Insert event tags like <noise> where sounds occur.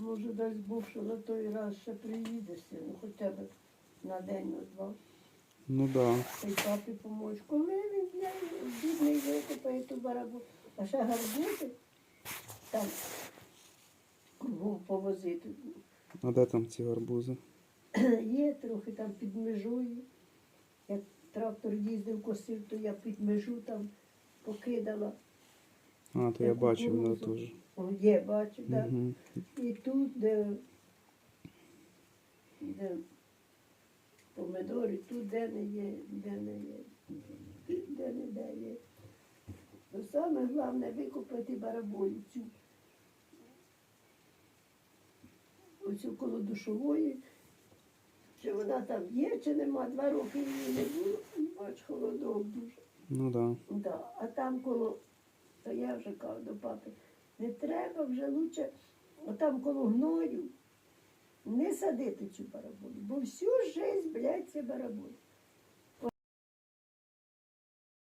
Може, дасть Бог, що на той раз ще приїдеш, ну хоча б на день, на два. Ну да. Та й папі помочь. Коли він бля, бідний викопає ту барабу, а ще гарбузи там кругом повозити. А де там ці гарбузи? <clears throat> Є трохи там під межою. Як трактор їздив, косив, то я під межу там покидала. А, то я бачив, кукурудзу. теж. Є, бачу, так. Угу. І тут, де, де помидори, тут де не є, де не є, де не де є. То саме головне викопати барабою цю. Оцю коло душової. Чи вона там є, чи нема, два роки її не було. Бач, холодок дуже. Ну да. Да. А там коло, то я вже кажу до папи, не треба вже лучше, отам коло гною, не садити цю бараболю, бо всю жизнь, блядь, це бараболь.